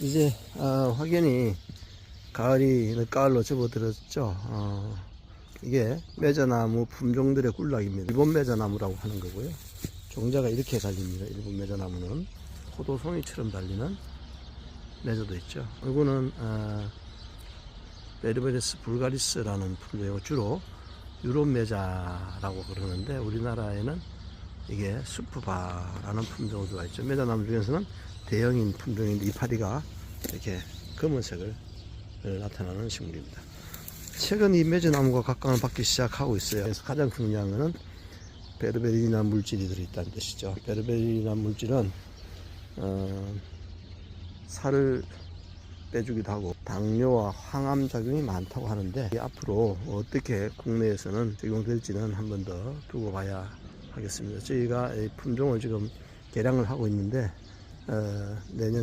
이제 어, 확연히 가을이 늦가을로 접어들었죠. 어, 이게 매자나무 품종들의 꿀락입니다. 일본 매자나무라고 하는 거고요. 종자가 이렇게 달립니다. 일본 매자나무는 포도송이처럼 달리는 매자도 있죠. 이거는 어, 베르베레스 불가리스라는 품종이고 주로 유럽 매자라고 그러는데 우리나라에는 이게 수프바라는 품종으로 들어와 있죠. 매자나무 중에서는 대형인 품종인데 이파리가 이렇게 검은색을 나타나는 식물입니다. 최근 이 매주나무가 각광을 받기 시작하고 있어요. 그래서 가장 중요한 것은 베르베리나 물질이 들어있다는 뜻이죠. 베르베리나 물질은 어, 살을 빼주기도 하고 당뇨와 항암 작용이 많다고 하는데 앞으로 어떻게 국내에서는 적용될지는 한 번 더 두고 봐야 하겠습니다. 저희가 이 품종을 지금 개량을 하고 있는데 어, 내년